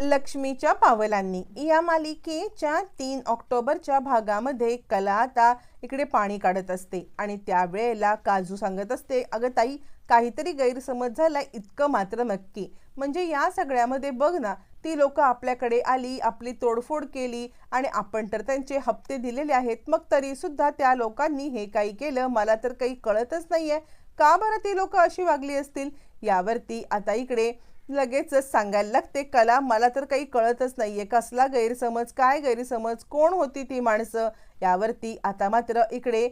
लक्ष्मीच्या पावलांनी. या मालिकेच्या तीन ऑक्टोबरच्या भागामध्ये कला आता इकडे पाणी काढत असते आणि त्यावेळेला काजू सांगत असते अगं ताई काहीतरी गैरसमज झाला इतकं मात्र नक्की. म्हणजे या सगळ्यामध्ये बघ ना ती लोक आपल्याकडे आली आपली तोडफोड केली आणि आपण तर त्यांचे हप्ते दिलेले आहेत. मग तरी सुद्धा त्या लोकांनी हे काही केलं मला तर काही कळतच नाहीये. का बरं ती लोक अशी वागली असतील? यावरती आता इकडे लगेचच सांगायला लागते कला मला तर काही कळतच नाहीये. कसला गैरसमज काय गैरसमज कोण होती ती माणसं? यावरती आता मात्र इकडे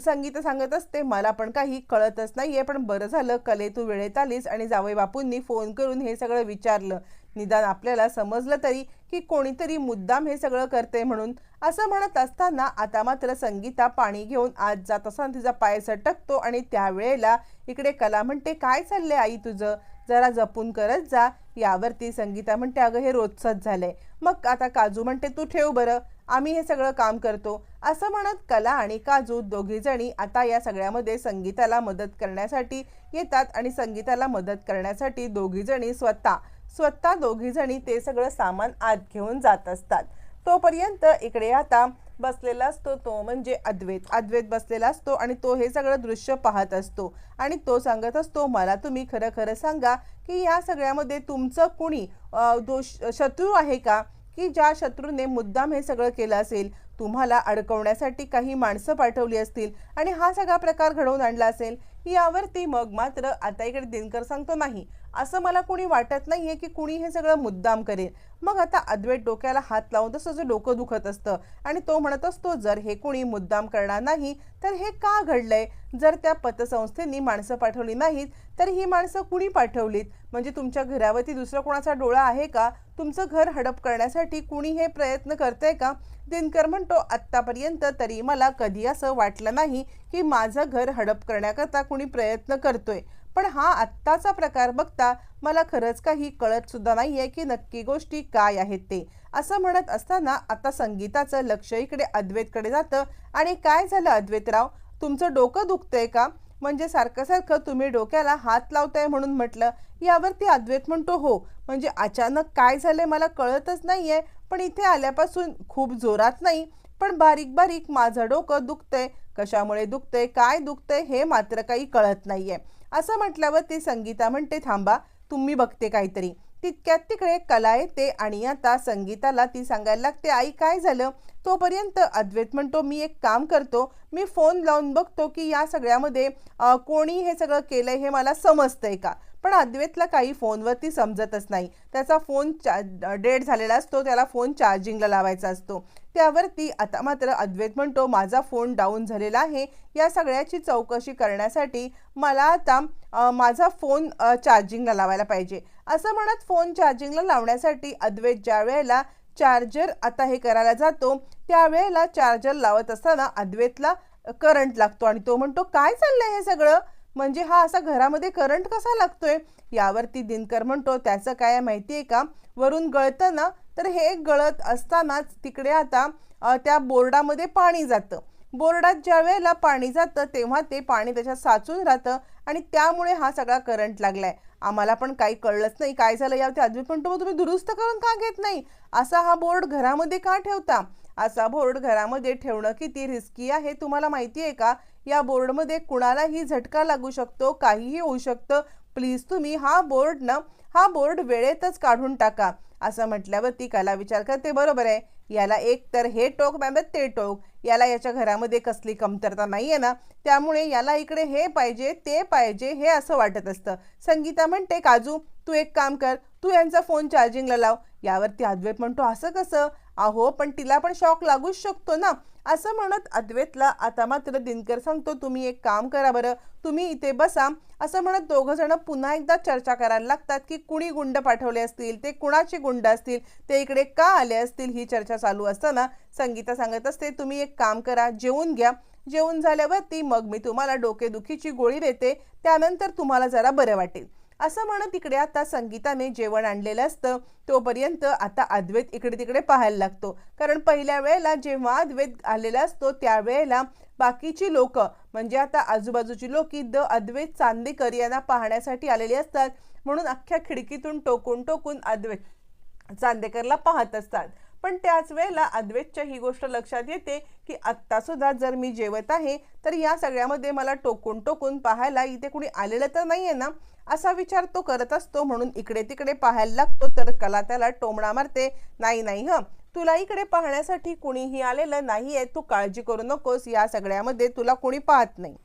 संगीत सांगत असते मला पण काही कळतच नाहीये पण बरं झालं कले तू वेळेत आलीस आणि जावई बापूंनी फोन करून हे सगळं विचारलं. निदान आपल्याला समजलं तरी की कोणीतरी मुद्दाम हे सगळं करते म्हणून. असं म्हणत असताना आता मात्र संगीता पाणी घेऊन आज जात असताना तिचा पाय सटकतो आणि त्यावेळेला इकडे कला म्हणते काय चाललंय आई तुझं? जरा जपून करत जा. यावरती संगीता म्हणते अगं हे रोजचंच झालंय. मग आता काजू म्हणते तू ठेव बरं आम्ही हे सगळं काम करतो. असं म्हणत कला आणि काजू दोघीजणी आता या सगळ्यामध्ये संगीताला मदत करण्यासाठी येतात आणि संगीताला मदत करण्यासाठी दोघीजणी स्वतः स्वतः दोघीजणी ते सगळं सामान आत घेऊन जात असतात. तोपर्यंत इकडे आता बसलेला असतो तो म्हणजे अद्वैत. अद्वैत बसलेला असतो आणि तो हे सगळं दृश्य पाहत असतो. आणि तो सांगत असतो मला तुम्ही खरं खरं सांगा की या सगळ्यामध्ये तुमचं कुणी दोष शत्रू आहे का? की ज्या शत्रूने मुद्दाम हे सगळं केलं असेल तुम्हाला अडकवण्यासाठी काही माणसं पाठवली असतील आणि हा सगळा प्रकार घडवून आणला असेल? यावरती मग मात्र आता इकडे दिनकर सांगतो नाही. असं मला कुणी वाटत नाही आहे की कुणी हे सगळं मुद्दाम करेल. मग आता अद्वैत डोक्याला हात लावून तसं जे डोकं दुखत असतं. आणि तो म्हणत असतो जर हे कोणी मुद्दाम करणार नाही तर हे का घडलंय? जर त्या पतसंस्थेनी माणसं पाठवली नाहीत तर ही माणसं कुणी पाठवलीत? म्हणजे तुमच्या घरावरती दुसरा कोणाचा डोळा आहे का? तुमचं घर हडप करण्यासाठी कुणी हे प्रयत्न करतंय का? दिनकर म्हणतो आत्तापर्यंत तरी मला कधी असं वाटलं नाही की माझं घर हडप करण्याकरता कुणी प्रयत्न करतोय. पण हा आत्ताचा प्रकार बघता मला खरंच काही कळत सुद्धा नाहीये की नक्की गोष्टी काय आहेत ते. असं म्हणत असताना आता संगीताचं लक्ष इकडे अद्वैतकडे जातं. आणि काय झालं अद्वैतराव? तुमचं डोकं दुखतंय का? म्हणजे सारखं सारखं तुम्ही डोक्याला हात लावताय म्हणून म्हटलं. यावरती अद्वैत म्हणतो हो म्हणजे अचानक काय झालंय मला कळतच नाहीये. पण इथे आल्यापासून खूप जोरात नाही. पण बारीक बारीक माझं डोकं दुखतंय. कशामुळे दुखतंय? काय दुखतंय? हे मात्र काही कळत नाहीये. असं म्हटल्यावर ती संगीता म्हणते थांबा तुम्ही बघते काहीतरी. तितक्यात तिकडे कला येते आणि आता संगीताला ती सांगायला लागते आई काय झालं? तोपर्यंत अद्वैत म्हणतो मी एक काम करतो मी फोन लावून बघतो की या सगळ्यामध्ये कोणी हे सगळं केलंय हे मला समजतंय का? पण अद्वैतला काही फोनवरती समजतच नाही. त्याचा फोन चा डेड झालेला असतो त्याला फोन चार्जिंगला लावायचा असतो. त्यावरती आता मात्र अद्वैत म्हणतो माझा फोन डाऊन झालेला आहे. या सगळ्याची चौकशी करण्यासाठी मला आता माझा फोन चार्जिंगला लावायला पाहिजे. असं म्हणत फोन चार्जिंगला लावण्यासाठी अद्वैत ज्या वेळेला चार्जर आता हे करायला जातो त्यावेळेला चार्जर लावत असताना अद्वैतला करंट लागतो आणि तो म्हणतो काय चाललंय हे सगळं? म्हणजे हा असा घरामध्ये करंट कसा लागतोय? यावरती दिनकर म्हणतो त्याचं काय आहे माहिती आहे का? वरून गळताना तर हे गळत असतानाच तिकडे आता त्या बोर्डामध्ये पाणी जातं. बोर्डात ज्या वेळेला पाणी जातं तेव्हा ते पाणी त्याच्यात साचून राहतं आणि त्यामुळे हा सगळा करंट लागलाय. आम्हाला पण काही कळलंच नाही काय झालं यावरती अद्वैत पण मग तुम्ही दुरुस्त करून का घेत नाही? असा हा बोर्ड घरामध्ये का ठेवता? असा बोर्ड घरामध्ये ठेवणं किती रिस्की आहे तुम्हाला माहिती आहे का? या बोर्डमध्ये कुणालाही झटका लागू शकतो काहीही होऊ शकतं. प्लीज तुम्ही हा बोर्ड ना हा बोर्ड वेळेतच काढून टाका. असं म्हटल्यावर ती कला विचार करते. बरोबर आहे. याला एक तर हे टोक मॅम ते टोक. याला याच्या घरामध्ये कसली कमतरता नाही आहे ना. त्यामुळे याला इकडे हे पाहिजे ते पाहिजे हे असं वाटत असतं. संगीता म्हणते काजू तू एक काम कर. तू यांचा फोन चार्जिंगला लाव. यावरती अद्वैत म्हणतो असं कसं? अहो पण तिला पण शॉक लागूच शकतो ना. असं म्हणत अद्वैतला आता मात्र दिनकर सांगतो तुम्ही एक काम करा बरं. तुम्ही इथे बसा. असं म्हणत दोघं जण पुन्हा एकदा चर्चा करायला लागतात की कुणी गुंड पाठवले असतील ते कुणाचे गुंड असतील ते इकडे का आले असतील ही चर्चा चालू असताना संगीता सांगत असते तुम्ही एक काम करा जेवून घ्या. जेवून झाल्यावरती मग मी तुम्हाला डोकेदुखीची गोळी देते त्यानंतर तुम्हाला जरा बरं वाटेल. असं म्हणत इकडे आता संगीताने जेवण आणलेलं असतं. तोपर्यंत आता अद्वैत इकडे तिकडे पाहायला लागतो. कारण पहिल्या वेळेला जेव्हा अद्वैत आलेला असतो त्यावेळेला बाकीची लोक म्हणजे आता आजूबाजूची लोक द अद्वैत चांदेकर यांना पाहण्यासाठी आलेली असतात. म्हणून अख्ख्या खिडकीतून टोकून टोकून अद्वैत चांदेकरला पाहत असतात. पण त्याच वेळेला अद्वैतच्या ही गोष्ट लक्षात येते की आत्तासुद्धा जर मी जेवत आहे तर या सगळ्यामध्ये मला टोकून टोकून पाहायला इथे कुणी आलेलं तर नाही आहे ना? असा विचार तो करत असतो. म्हणून इकडे तिकडे पाहायला लागतो. तर कला त्याला टोमणा मारते. नाही नाही ह. तुला इकडे पाहण्यासाठी कुणीही आलेलं नाहीये. तू काळजी करू नकोस. या सगळ्यामध्ये तुला कुणी पाहत नाही.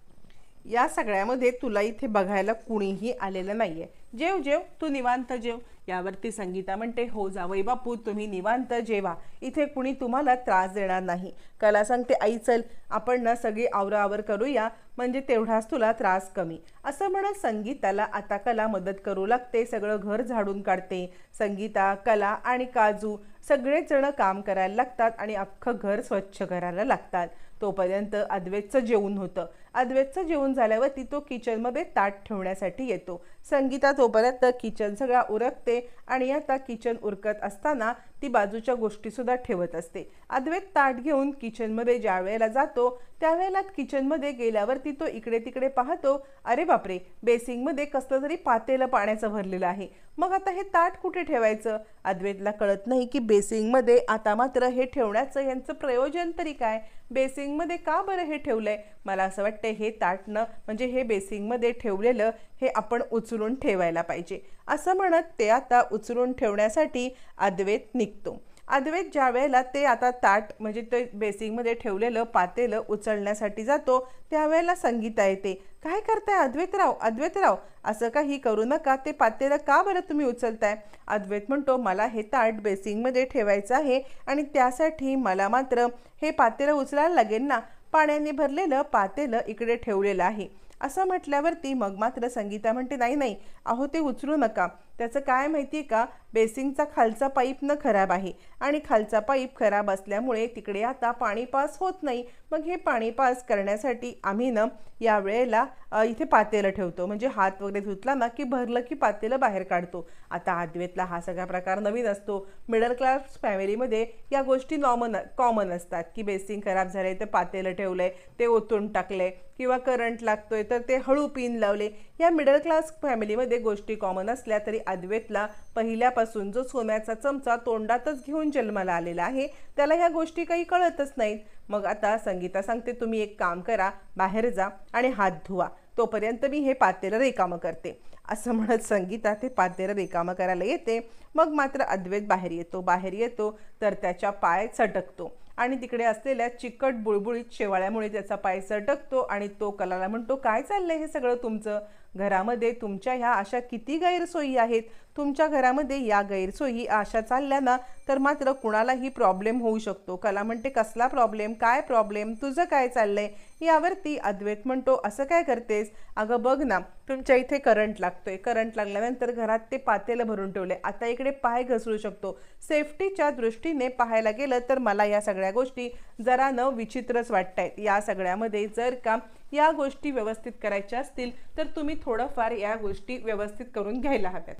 या सगळ्यामध्ये तुला इथे बघायला कुणीही आलेलं नाही आहे जेव जेव तू निवांत जेव. यावरती संगीता म्हणते हो जावई बापू तुम्ही निवांत जेवा. इथे कुणी तुम्हाला त्रास देणार नाही. कला सांगते आई चल आपण ना सगळी आवराआवर करूया म्हणजे तेवढाच तुला त्रास कमी. असं म्हणत संगीताला आता कला मदत करू लागते सगळं घर झाडून काढते. संगीता कला आणि काजू सगळेच जण काम करायला लागतात आणि अख्खं घर स्वच्छ करायला लागतात. तोपर्यंत अद्वैतचं जेवण होतं. अद्वैतचं जेवण झाल्यावरती तो किचनमध्ये ताट ठेवण्यासाठी येतो. संगीता तोपर्यंत किचन सगळा उरकते आणि आता किचन उरकत असताना ती बाजूच्या गोष्टीसुद्धा ठेवत असते. अद्वैत ताट घेऊन किचनमध्ये ज्या वेळेला जातो त्यावेळेला किचनमध्ये गेल्यावरती तो इकडे तिकडे पाहतो अरे बापरे! बेसिंगमध्ये कसलं तरी पातेलं पाण्याचं भरलेलं आहे. मग आता हे ताट कुठे ठेवायचं? अद्वैतला कळत नाही की बेसिंगमध्ये आता मात्र हे ठेवण्याचं यांचं प्रयोजन तरी काय? बेसिंगमध्ये का बरं हे ठेवलं आहे मला असं वाटतं हे ताटणं म्हणजे हे बेसिंगमध्ये ठेवलेलं हे आपण उचलून ठेवायला पाहिजे. असं म्हणत ते आता उचलून ठेवण्यासाठी अद्वैत निघतो. अद्वैत ज्या वेळेला ते आता ताट म्हणजे ते बेसिंगमध्ये ठेवलेलं पातेलं उचलण्यासाठी जातो त्यावेळेला संगीता येते. काय करताय अद्वैतराव? अद्वैतराव असं काही करू नका. ते पातेलं का बरं तुम्ही उचलताय? अद्वैत म्हणतो मला हे ताट बेसिंगमध्ये ठेवायचं आहे आणि त्यासाठी मला मात्र हे पातेलं उचलायला लागेल ना. पाण्याने भरलेलं पातेलं इकडे ठेवलेलं आहे. असं म्हटल्यावरती मग मात्र संगीता म्हणते नाही नाही अहो ते उचलू नका. त्याचं काय माहिती आहे का? बेसिंगचा खालचा पाईप न खराब आहे. आणि खालचा पाईप खराब असल्यामुळे तिकडे आता पाणी पास होत नाही. मग हे पाणी पास करण्यासाठी आम्ही ना या वेळेला इथे पातेलं ठेवतो. म्हणजे हात वगैरे धुतला ना की भरलं की पातेलं बाहेर काढतो. आता आद्वेतला हा सगळा प्रकार नवीन असतो. मिडल क्लास फॅमिलीमध्ये या गोष्टी नॉमन कॉमन असतात की बेसिंग खराब झाले तर पातेलं ठेवलं आहे ते ओतून टाकलंय किंवा करंट लागतोय तर ते हळू पिन लावले. या मिडल क्लास फॅमिलीमध्ये गोष्टी कॉमन असल्या तरी अद्वैतला पहिल्यापासून जो सोन्याचा चमचा तोंडातच घेऊन जन्माला आलेला आहे त्याला ह्या गोष्टी काही कळतच नाहीत. मग आता संगीता सांगते तुम्ही एक काम करा बाहेर जा आणि हात धुवा. तोपर्यंत मी हे पातेलं रिकामं करते. असं म्हणत संगीता ते पातेलं रिकामं करायला येते. मग मात्र अद्वैत बाहेर येतो. बाहेर येतो तर त्याच्या पाय चटकतो. आणि तिकडे असलेल्या चिकट बुळबुळीत शेवाळ्यामुळे त्याचा पाय सटकतो आणि तो कलाला म्हणतो काय चाललंय हे सगळं तुमचं? घरामध्ये तुमच्या ह्या अशा किती गैरसोयी आहेत? तुमच्या घरामध्ये या गैरसोयी आशा चालल्या ना तर मात्र कुणालाही प्रॉब्लेम होऊ शकतो. कला म्हणते कसला प्रॉब्लेम काय प्रॉब्लेम तुझं काय चाललंय? यावरती अद्वैत म्हणतो असं काय करतेस? अगं बघ ना तुमच्या इथे करंट लागतोय. करंट लागल्यानंतर घरात ते पातेलं भरून ठेवले आता इकडे पाय घसरू शकतो. सेफ्टीच्या दृष्टीने पाहायला गेलं तर मला या सगळ्या गोष्टी जरा न विचित्रच वाटत आहेत या सगळ्यामध्ये जर का या गोष्टी व्यवस्थित करायच्या असतील तर तुम्ही थोडंफार या गोष्टी व्यवस्थित करून घ्यायला हव्यात.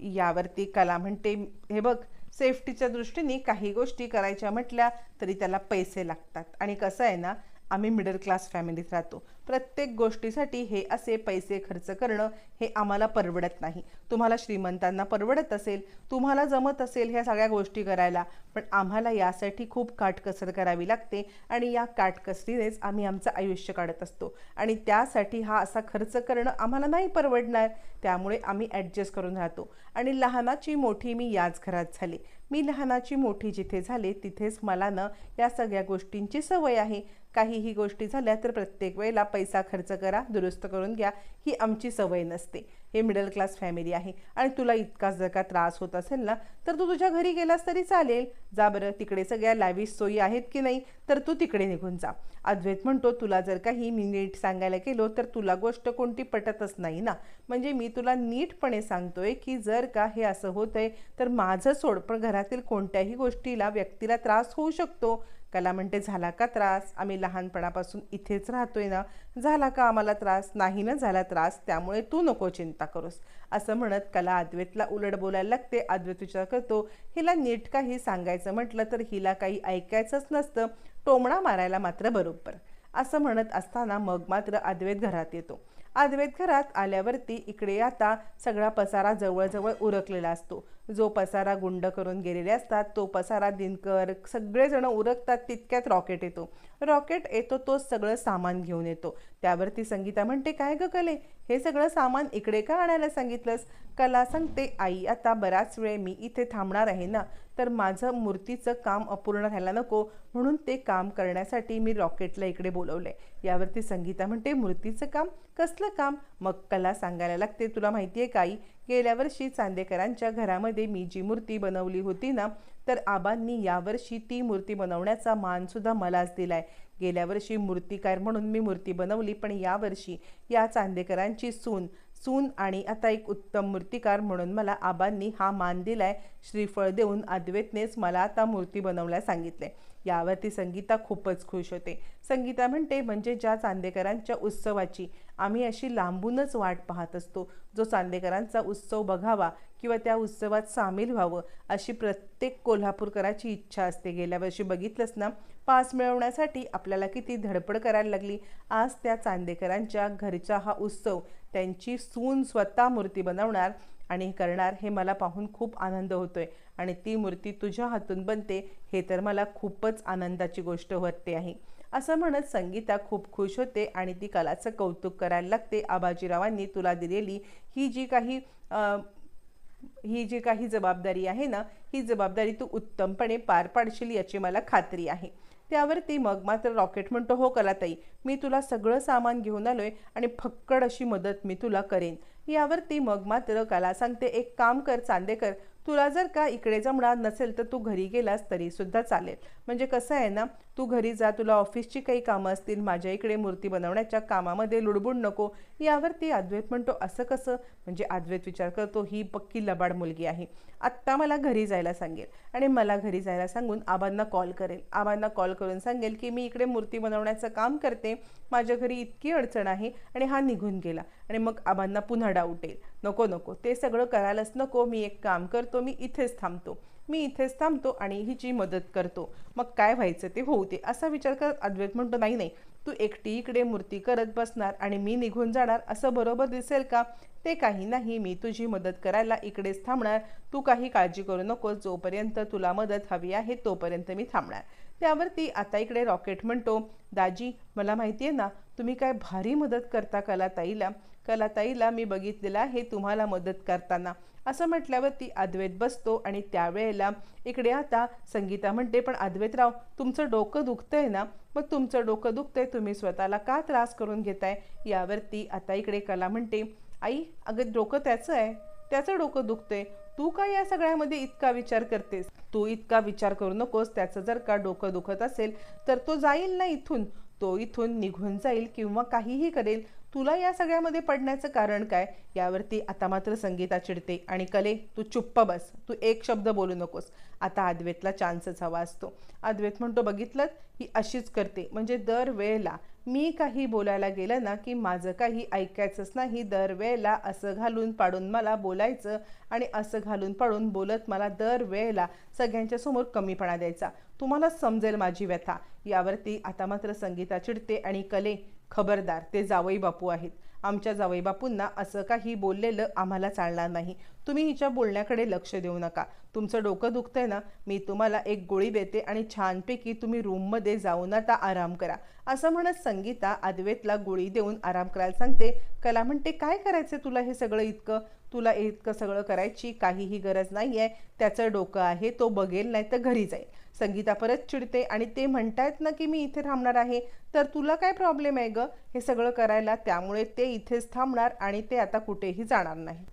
यावरती कला म्हणते. हे बघ सेफ्टीच्या दृष्टीने काही गोष्टी करायच्या म्हटल्या तरी त्याला पैसे लागतात. आणि कसं आहे ना आम्ही मिडल क्लास फॅमिलीत राहतो. प्रत्येक गोष्टीसाठी हे असे पैसे खर्च करणं हे आम्हाला परवडत नाही. तुम्हाला श्रीमंतांना परवडत असेल तुम्हाला जमत असेल ह्या सगळ्या गोष्टी करायला पण आम्हाला यासाठी खूप काटकसर करावी लागते आणि या काटकसरीनेच आम्ही आमचं आयुष्य काढत असतो. आणि त्यासाठी हा असा खर्च करणं आम्हाला नाही परवडणार त्यामुळे आम्ही ॲडजस्ट करून राहतो. आणि लहानाची मोठी मी याच घरात झाली. मी लहानाची मोठी जिथे झाले तिथेच मला ना या सगळ्या गोष्टींची सवय आहे. काहीही गोष्टी झाल्या तर प्रत्येक वेळेला पैसा खर्च करा दुरुस्त करून घ्या. ही आमची सवय नसते. हे मिडल क्लास फॅमिली आहे. आणि तुला इतकाच जर का त्रास होत असेल ना तर तू तुझ्या घरी गेलास तरी चालेल. जा बरं तिकडे सगळ्या लॅविश सोयी आहेत की नाही तर तू तिकडे निघून जा. अद्वैत म्हणतो तुला जर काही मी नीट सांगायला गेलो तर तुला गोष्ट कोणती पटतच नाही ना. म्हणजे मी तुला नीटपणे सांगतोय की जर का हे असं होतंय तर माझं सोड. पण घरातील कोणत्याही गोष्टीला व्यक्तीला त्रास होऊ शकतो. कला म्हणते झाला का त्रास? आम्ही लहानपणापासून इथेच राहतोय ना. झाला का आम्हाला त्रास? नाही ना झाला त्रास त्यामुळे तू नको चिंता करूस. असं म्हणत कला अद्वैतला उलट बोलायला लागते. अद्वैत विचार करतो हिला नीट काही सांगायचं म्हटलं तर हिला काही ऐकायचंच नसतं. टोमणा मारायला मात्र बरोबर. असं म्हणत असताना मग मात्र अद्वैत घरात येतो. अद्वैत घरात आल्यावरती इकडे आता सगळा पसारा जवळजवळ उरकलेला असतो. जो पसारा गुंड करून गेलेले असतात तो पसारा दिनकर सगळेजण उरकतात तितक्यात रॉकेट येतो. रॉकेट येतो तो सगळं सामान घेऊन येतो. त्यावरती संगीता म्हणते काय ग कले? हे सगळं सामान इकडे का आणायला सांगितलंस? कला सांगते आई आता बराच वेळ मी इथे थांबणार आहे ना तर माझं मूर्तीचं काम अपूर्ण राहायला नको. म्हणून ते काम करण्यासाठी मी रॉकेटला इकडे बोलवलं आहे यावरती संगीता म्हणते मूर्तीचं काम? कसलं काम? मग कला सांगायला लागते तुला माहिती आहे काही? गेल्या वर्षी चांदेकरांच्या घरामध्ये मी जी मूर्ती बनवली होती ना तर आबांनी यावर्षी ती मूर्ती बनवण्याचा मानसुद्धा मलाच दिलाय. गेल्या वर्षी मूर्तिकार म्हणून मी मूर्ती बनवली पण यावर्षी या चांदेकरांची सून सून आणि आता एक उत्तम मूर्तिकार म्हणून मला आबांनी हा मान दिलाय. श्रीफळ देऊन अद्वैतनेच मला आता मूर्ती बनवल्या सांगितले यावरती संगीता खूपच खुश होते. संगीता म्हणते म्हणजे ज्या चांदेकरांच्या उत्सवाची आम्ही अशी लांबूनच वाट पाहत असतो. जो चांदेकरांचा उत्सव बघावा किंवा त्या उत्सवात सामील व्हावं अशी प्रत्येक कोल्हापूरकराची इच्छा असते. गेल्या वर्षी बघितलंच ना पास मिळवण्यासाठी आपल्याला किती धडपड करायला लागली. आज त्या चांदेकरांच्या घरचा हा उत्सव त्यांची सून स्वतः मूर्ती बनवणार आणि करणार हे मला पाहून खूप आनंद होतोय. आणि ती मूर्ती तुझ्या हातून बनते हे तर मला खूपच आनंदाची गोष्ट वाटते आहे. असं म्हणत संगीता खूप खुश होते आणि ती कलाचं कौतुक करायला लागते. आबाजीरावांनी तुला दिलेली ही जी काही ही जी काही जबाबदारी आहे ना ही जबाबदारी तू उत्तमपणे पार पाडशील याची मला खात्री आहे. त्यावरती मग मात्र रॉकेट म्हणतो हो कलाताई मी तुला सगळं सामान घेऊन आलोय आणि फक्कड अशी मदत मी तुला करेन. यावरती मग मात्र कला सांगते एक काम कर चांदेकर तुला जर का इकडे जमणार नसेल तर तू घरी गेलास तरीसुद्धा चालेल. म्हणजे कसं आहे ना तू घरी जा तुला ऑफिसची काही कामं असतील माझ्या इकडे मूर्ती बनवण्याच्या कामामध्ये लुडबुड नको. यावरती अद्वैत म्हणतो असं कसं? म्हणजे अद्वैत विचार करतो ही पक्की लबाड मुलगी आहे. आत्ता मला घरी जायला सांगेल आणि मला घरी जायला सांगून आबांना कॉल करेल. आबांना कॉल करून सांगेल की मी इकडे मूर्ती बनवण्याचं काम करते. माझ्या घरी इतकी अडचण आहे आणि हा निघून गेला. आणि मग आबांना पुन्हा डाऊट येईल. नको नको. ते सगळं करायलाच नको. मी एक काम करतो मी इथेच थांबतो. मी इथेच थांबतो आणि हिची मदत करतो मग काय व्हायचं ते होऊ दे. असा विचार करत अद्वैत म्हणतो नाही नाही. तू एकटी इकडे मूर्ती करत बसणार आणि मी निघून जाणार. असं बरोबर दिसेल का? ते काही नाही. मी तुझी मदत करायला इकडेच थांबणार. तू काही काळजी करू नकोस. जोपर्यंत तुला मदत हवी आहे तोपर्यंत मी थांबणार. त्यावरती आता इकडे रॉकेट म्हणतो दाजी मला माहिती आहे ना तुम्ही काय भारी मदत करता कला ताईला कलाताईला मी बघितलेलं आहे तुम्हाला मदत करताना. असं म्हटल्यावर ती अद्वैत बसतो आणि त्यावेळेला इकडे आता संगीता म्हणते पण अद्वैतराव तुमचं डोकं दुखतंय ना? मग तुमचं डोकं दुखतंय तुम्ही स्वतःला का त्रास करून घेताय? यावरती आता इकडे कला म्हणते आई अगं डोकं त्याचं आहे. त्याचं डोकं दुखतंय. तू का या सगळ्यामध्ये इतका विचार करतेस? तू इतका विचार करू नकोस. त्याचं जर का डोकं दुखत असेल तर तो जाईल ना इथून? तो इथून निघून जाईल किंवा काहीही करेल. तुला या सगळ्यामध्ये पडण्याचं कारण काय? यावरती आता मात्र संगीता चिडते आणि कले तू चुप्प बस. तू एक शब्द बोलू नकोस. आता अद्वैतला चान्सच हवा असतो. अद्वैत म्हणतो बघितलं ही अशीच करते. म्हणजे दर वेळेला. मी काही बोलायला गेलं ना की माझं काही ऐकायचंच नाही. दरवेळेला असं घालून पाडून मला बोलायचं आणि असं घालून पाडून बोलत मला दरवेळेला सगळ्यांच्या समोर कमीपणा द्यायचा. तुम्हाला समजेल माझी व्यथा. यावरती आता मात्र संगीता चिडते आणि कले खबरदार ते जावई बापू आहेत. आमच्या जावई बापूंना असं काही बोललेलं आम्हाला चालणार नाही. तुम्ही हिच्या बोलण्याकडे लक्ष देऊ नका. तुमचं डोकं दुखतंय ना मी तुम्हाला एक गोळी देते आणि छानपैकी तुम्ही रूममध्ये जाऊन आता आराम करा. असं म्हणत संगीता अद्वैतला गोळी देऊन आराम करायला सांगते कला म्हणते काय करायचं तुला हे सगळं इतकं? तुला इतकं सगळं करायची काहीही गरज नाही आहे त्याचं डोकं आहे तो बघेल नाही तर घरी जाईल. संगीता परत चिडते आणि ते म्हणतायत ना की मी इथे थांबणार आहे. तर तुला काय प्रॉब्लेम आहे गं? हे सगळं करायला त्यामुळे ते इथेच थांबणार आणि ते आता कुठेही जाणार नाही.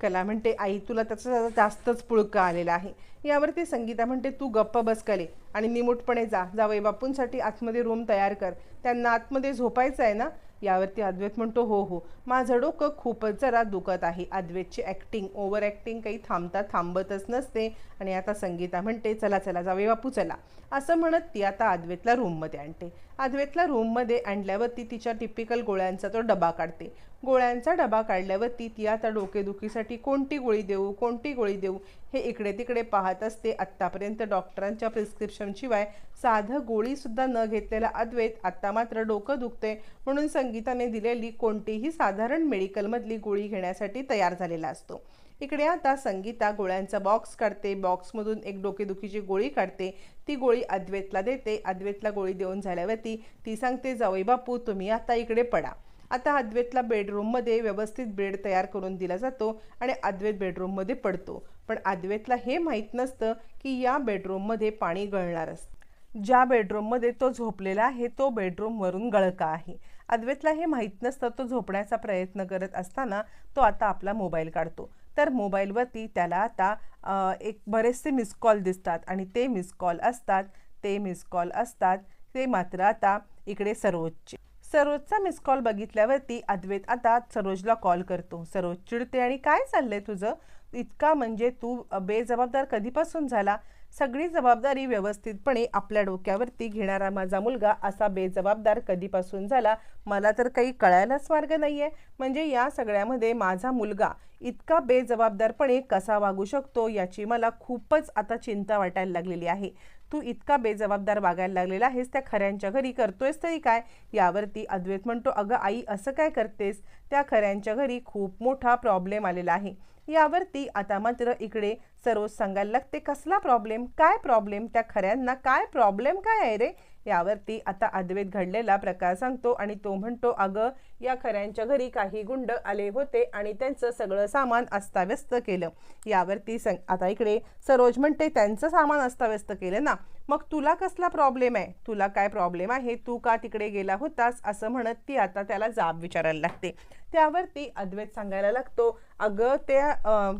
कला म्हणते आई तुला त्याचा जास्तच पुळका आलेला आहे. यावरती संगीता म्हणते तू गप्प बस कले आणि निमूटपणे जा. जावई बापूंसाठी आतमध्ये रूम तयार कर. त्यांना आतमध्ये झोपायचं आहे ना? यावरती अद्वैत म्हणतो हो हो. माझं डोकं खूपच जरा दुखत आहे. अद्वैतची ॲक्टिंग ओव्हर ॲक्टिंग काही थांबता थांबतच नसते. आणि आता संगीता म्हणते चला चला जावे बापू चला. असं म्हणत ती आता अद्वैतला रूममध्ये आणते. अद्वैतला रूममध्ये आणल्यावरती तिच्या टिपिकल गोळ्यांचा तो डबा काढते. गोळ्यांचा डबा काढल्यावरती ती आता डोकेदुखीसाठी कोणती गोळी देऊ कोणती गोळी देऊ हे इकडे तिकडे पाहत असते. आत्तापर्यंत डॉक्टरांच्या प्रिस्क्रिप्शनशिवाय साधं गोळीसुद्धा न घेतलेला अद्वैत आत्ता मात्र डोकं दुखते म्हणून संगीताने दिलेली कोणतीही साधारण मेडिकलमधली गोळी घेण्यासाठी तयार झालेला असतो. इकडे आता संगीता गोळ्यांचा बॉक्स काढते. बॉक्समधून एक डोकेदुखीची गोळी काढते. ती गोळी अद्वैतला देते. अद्वैतला गोळी देऊन झाल्यावरती ती सांगते जावई बापू तुम्ही आता इकडे पडा. आता अद्वैतला बेडरूममध्ये व्यवस्थित बेड तयार करून दिला जातो आणि अद्वैत बेडरूममध्ये पडतो. पण अद्वैतला हे माहीत नसतं की या बेडरूममध्ये पाणी गळणार असतं. ज्या बेडरूममध्ये तो झोपलेला आहे तो बेडरूमवरून गळका आहे. अद्वैतला हे माहीत नसतं तो झोपण्याचा प्रयत्न करत असताना तो आता आपला मोबाईल काढतो. तर मोबाईलवरती त्याला आता एक बरेचसे मिस कॉल दिसतात आणि ते मिस कॉल असतात ते मिस कॉल असतात ते मात्र आता इकडे सर्वोच्च. सरोजचा मिस कॉल बघितल्यावरती अद्वैत आता सरोजला कॉल करतो. सरोज चिडते आणि काय चाललंय तुझं? इतका म्हणजे तू बेजबाबदार कधीपासून झाला? सगळी जबाबदारी व्यवस्थितपणे आपल्या डोक्यावरती घेणारा माझा मुलगा असा बेजबाबदार कधीपासून झाला? मला तर काही कळायलाच मार्ग नाही आहे म्हणजे या सगळ्यामध्ये माझा मुलगा इतका बेजबाबदारपणे कसा वागू शकतो याची मला खूपच आता चिंता वाटायला लागलेली आहे. तू इतका बेजबाबदार वागायला लागलेला आहेस त्या खऱ्यांच्या घरी करतोयस तरी काय? यावरती अद्वैत म्हणतो अगं आई असं काय करतेस? त्या खऱ्यांच्या घरी खूप मोठा प्रॉब्लेम आलेला आहे. यावरती आता मात्र इकडे सरोज सांगायला लागते कसला प्रॉब्लेम काय प्रॉब्लेम त्या खऱ्यांना काय प्रॉब्लेम काय आहे रे? यावरती आता अद्वैत घडलेला प्रकार सांगतो आणि तो म्हणतो अगं या खऱ्यांच्या घरी काही गुंड आले होते आणि त्यांचं सगळं सामान अस्ताव्यस्त केलं. यावरती सं आता इकडे सरोज म्हणते त्यांचं सामान अस्ताव्यस्त केलं ना मग तुला कसला प्रॉब्लेम आहे? तुला काय प्रॉब्लेम आहे? तू का तिकडे गेला होतास? असं म्हणत ती आता त्याला जाब विचारायला लागते. त्यावरती अद्वैत सांगायला लागतो अगं त्या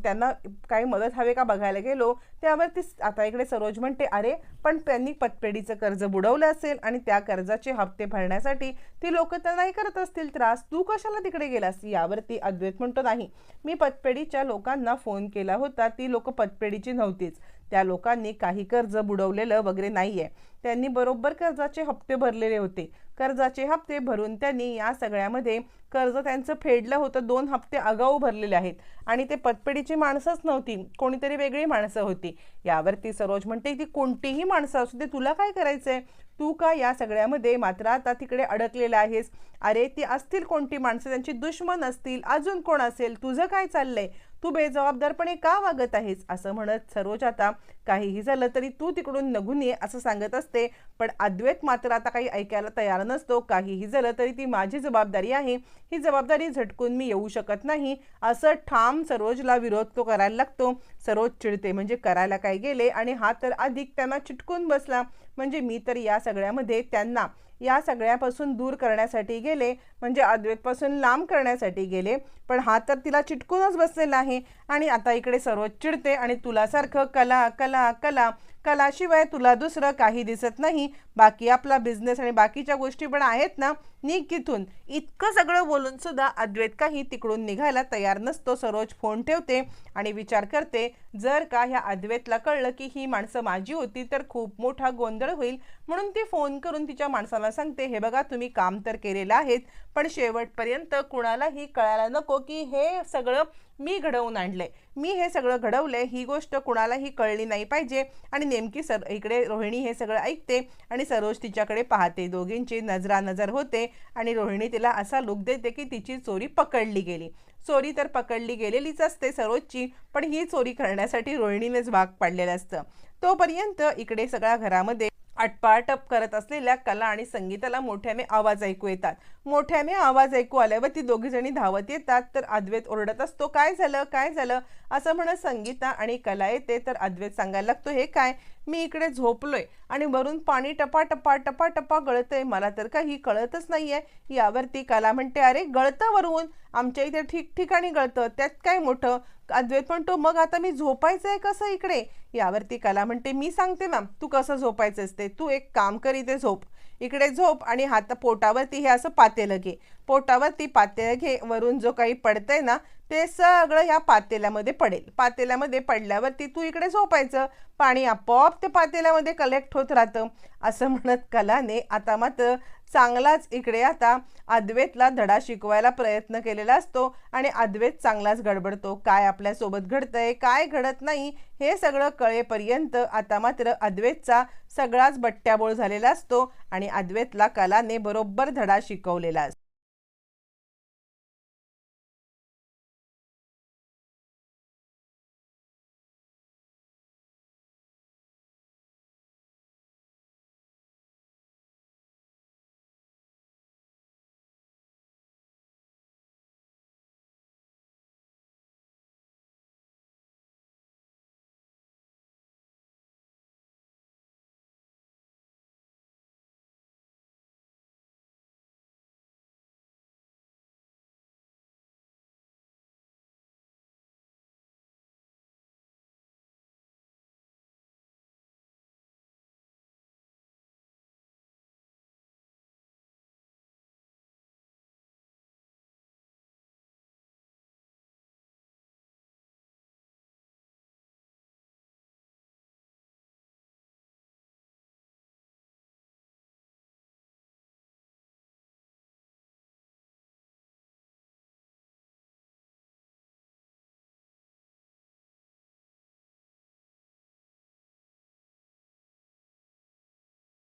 त्यांना काही मदत हवे का बघायला गेलो? त्यावरती आता इकडे सरोज म्हणते अरे पण त्यांनी पतपेढीचं कर्ज बुडवलं असेल आणि त्या कर्जाचे हप्ते भरण्यासाठी ती लोक नाही करत असतील त्रास. तू कशाला तिकडे गेलास? यावरती अद्वैत म्हणतो नाही. मी पतपेढीच्या लोकांना फोन केला होता. ती लोक पतपेढीची नव्हतीच. त्या लोकांनी काही कर्ज बुडवलेलं वगैरे नाही आहे त्यांनी बरोबर कर्जाचे हप्ते भरलेले होते. कर्जाचे हप्ते भरून त्यांनी या सगळ्यामध्ये कर्ज त्यांचं फेडलं होतं. दोन हप्ते आगाऊ भरलेले आहेत. आणि ते पतपेढीची माणसंच नव्हती. कोणीतरी वेगळी माणसं होती. यावरती सरोज म्हणते की कोणतीही माणसं असू दे तुला काय करायचं आहे तू का या सगळ्यामध्ये मात्र आता तिकडे अडकलेला आहेस? अरे ती असतील कोणती माणसं? त्यांची दुश्मन असतील? अजून कोण असेल? तुझं काय चाललंय? तू बेजबाबदारपणे का वागत आहेस? असं म्हणत सरोज आता काहीही झालं तरी तू तिकडून नघून ये असं सांगत असते. पण अद्वैत मात्र आता काही ऐकायला तयार नसतो. काहीही झालं तरी ती माझी जबाबदारी आहे. ही जबाबदारी झटकून मी येऊ शकत नाही. असं ठाम सरोजला विरोध तो करायला लागतो. सरोज चिडते म्हणजे करायला काय गेले? आणि हा तर अधिक त्यांना चिटकून बसला. म्हणजे मी तर या सगळ्यामध्ये त्यांना या सगळ्यापासून दूर करण्यासाठी गेले. म्हणजे अद्वैतपासून लांब करण्यासाठी गेले. पण हा तर तिला चिटकूनच बसलेला आहे. आणि आता इकडे सरोज चिडते आणि तुलासारखं कला कला कला कलाशिवाय तुला दुसरं काही दिसत नाही. बाकी आपला बिझनेस आणि बाकीच्या गोष्टी पण आहेत ना निघ इथून इतकं सगळं बोलून सुद्धा अद्वैत काही तिकडून निघायला तयार नसतो. सरोज फोन ठेवते आणि विचार करते जर का ह्या अद्वैतला कळलं की ही माणसं माझी होती तर खूप मोठा गोंधळ होईल. म्हणून ती फोन करून तिच्या माणसाला सांगते हे बघा तुम्ही काम तर केलेलं आहेत पण शेवटपर्यंत कुणालाही कळायला नको की हे सगळं मी घडवून आणलंय. मी हे सगळं घडवलंय ही गोष्ट कुणालाही कळली नाही पाहिजे आणि नेमकी सर इकडे रोहिणी हे सगळं ऐकते आणि सरोज तिच्याकडे पाहते. दोघींची नजरा नजर होते. आणि रोहिणी तिला असा लुक देते की तिची चोरी पकडली गेली. चोरी तर पकडली गेलेलीच असते सरोजची पण ही चोरी करण्यासाठी रोहिणीनेच भाग पाडलेलं असतं. तोपर्यंत इकडे सगळ्या घरामध्ये अटपाटप करत असलेल्या कला आणि संगीताला मोठ्याने आवाज ऐकू येतात. मोठ्याने आवाज ऐकू आल्यावर ती दोघी जणी धावत येतात तर अद्वैत ओरडत असतो काय झालं? काय झालं? असं म्हणत संगीता आणि कला येते तर अद्वैत सांगायला लागतो हे काय? मी इकडे झोपलोय आणि वरून पाणी टपा टपा टपा टपा गळतंय. मला तर काही कळतच नाहीये. यावरती कला म्हणते अरे गळतं वरून. आमच्या इथे ठिकठिकाणी गळतं. त्यात काय मोठं? अद्वैत म्हणतो मग आता मी झोपायचं आहे कसं इकडे? यावरती कला म्हणते मी सांगते ना तू कसं झोपायचं असते तू एक काम कर इथे झोप. इकडे झोप आणि हात पोटावरती हे असं पातेलं घे. पोटावरती पातेलं घे वरून जो काही पडतंय ना ते सगळं ह्या पातेल्यामध्ये पडेल. पातेल्यामध्ये पडल्यावरती तू इकडे झोपायचं. पाणी आपोआप ते पातेल्यामध्ये कलेक्ट होत राहतं. असं म्हणत कलाने आता मात्र चांगलाच इकडे आता अद्वैतला धडा शिकवायला प्रयत्न केलेला असतो आणि अद्वैत चांगलाच गडबडतो. काय आपल्यासोबत घडतंय काय घडत नाही हे सगळं कळेपर्यंत आता मात्र अद्वैतचा सगळाच बट्ट्याबोळ झालेला असतो आणि अद्वैतला कलाने बरोबर धडा शिकवलेला असतो.